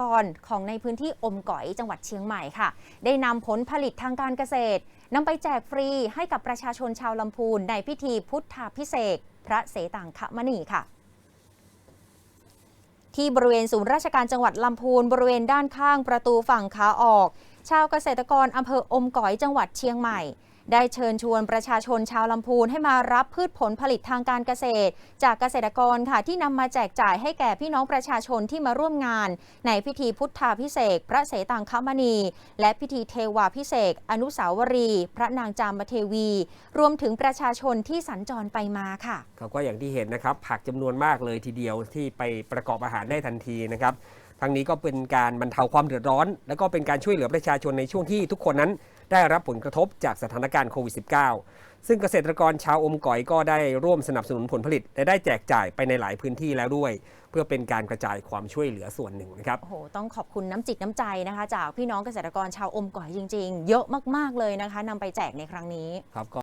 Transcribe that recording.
กรของในพื้นที่อมก๋อยจังหวัดเชียงใหม่ค่ะ ได้นำผลผลิตทางการเกษตรนำไปแจกฟรีให้กับประชาชนชาวลำพูนในพิธีพุทธาพิเศษพระเสตังคมณีค่ะ ที่บริเวณศูนย์ราชการจังหวัดลำพูนบริเวณด้านข้างประตูฝั่งขาออก ชาวเกษตรกรอำเภออมก๋อยจังหวัดเชียงใหม่ ได้เชิญชวนประชาชนชาวลำพูนให้มารับพืชผลผลิตทางการเกษตร จากเกษตรกรค่ะที่นำมาแจกจ่ายให้แก่พี่น้องประชาชนที่มาร่วมงาน ในพิธีพุทธาพิเศษพระเสตังคมณี และพิธีเทวาพิเศษอนุสาวรีย์พระนางจามเทวี รวมถึงประชาชนที่สัญจรไปมาค่ะครับก็อย่างที่เห็นนะครับ ผักจำนวนมากเลยทีเดียวที่ไปประกอบอาหารได้ทันทีนะครับทั้งนี้ก็เป็นการบรรเทาความเดือดร้อน และก็เป็นการช่วยเหลือประชาชนในช่วงที่ทุกคนนั้น ได้รับผลกระทบจากสถานการณ์โควิด -19 ซึ่งเกษตรกรชาวอมก๋อยก็ได้ร่วมสนับสนุนผลผลิต และได้แจกจ่ายไปในหลายพื้นที่แล้วด้วย เพื่อเป็นการกระจายความช่วยเหลือส่วนหนึ่งนะครับ โอ้โห ต้องขอบคุณน้ำจิตน้ำใจนะคะ จากพี่น้องเกษตรกรชาวอมก๋อยจริง ๆ เยอะมากๆเลยนะคะนำไปแจกในครั้งนี้ ครับก็